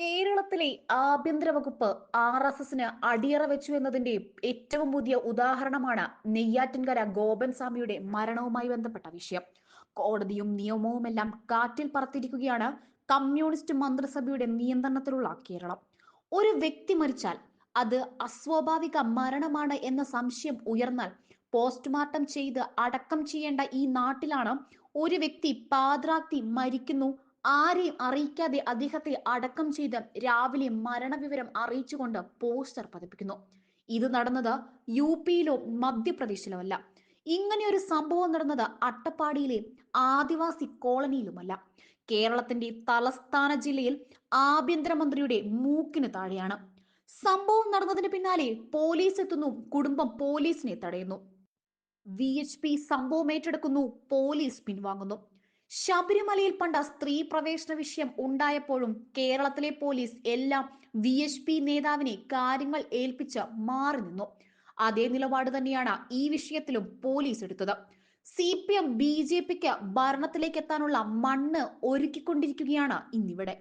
കേരളത്തിലെ ആഭ്യന്തര വകുപ്പ് ആർ എസ് എസിന് അടിയറ വെച്ചു എന്നതിന്റെ ഏറ്റവും പുതിയ ഉദാഹരണമാണ് നെയ്യാറ്റിൻകര ഗോപൻ സ്വാമിയുടെ മരണവുമായി ബന്ധപ്പെട്ട വിഷയം. കോടതിയും നിയമവുമെല്ലാം കാറ്റിൽ പറത്തിരിക്കുകയാണ് കമ്മ്യൂണിസ്റ്റ് മന്ത്രിസഭയുടെ നിയന്ത്രണത്തിലുള്ള കേരളം. ഒരു വ്യക്തി മരിച്ചാൽ അത് അസ്വാഭാവിക മരണമാണ് എന്ന സംശയം ഉയർന്നാൽ പോസ്റ്റ്മോർട്ടം ചെയ്ത് അടക്കം ചെയ്യേണ്ട ഈ നാട്ടിലാണ് ഒരു വ്യക്തി പാദ്രാക്തി മരിക്കുന്നു ആരെയും അറിയിക്കാതെ അദ്ദേഹത്തെ അടക്കം ചെയ്ത് രാവിലെ മരണവിവരം അറിയിച്ചുകൊണ്ട് പോസ്റ്റർ പതിപ്പിക്കുന്നു. ഇത് നടന്നത് യു പിയിലോ മധ്യപ്രദേശിലോ അല്ല ഇങ്ങനെ ഒരു സംഭവം നടന്നത് അട്ടപ്പാടിയിലെ ആദിവാസി കോളനിയിലുമല്ല. കേരളത്തിന്റെ തലസ്ഥാന ജില്ലയിൽ ആഭ്യന്തരമന്ത്രിയുടെ മൂക്കിന് താഴെയാണ്. സംഭവം നടന്നതിന് പിന്നാലെ പോലീസ് എത്തുന്നു കുടുംബം പോലീസിനെ തടയുന്നു. വി എച്ച് പി സംഭവം ഏറ്റെടുക്കുന്നു പോലീസ് പിൻവാങ്ങുന്നു. ശബരിമലയിൽ പണ്ട സ്ത്രീ പ്രവേശന വിഷയം ഉണ്ടായപ്പോഴും കേരളത്തിലെ പോലീസ് എല്ലാം വി എച്ച് പി നേതാവിനെ കാര്യങ്ങൾ ഏൽപ്പിച്ച് മാറി നിന്നു. അതേ നിലപാട് തന്നെയാണ് ഈ വിഷയത്തിലും പോലീസ് എടുത്തത്. C P M B J പിക്ക് ഭരണത്തിലേക്ക് എത്താനുള്ള മണ്ണ് ഒരുക്കിക്കൊണ്ടിരിക്കുകയാണ് ഇന്നിവിടെ.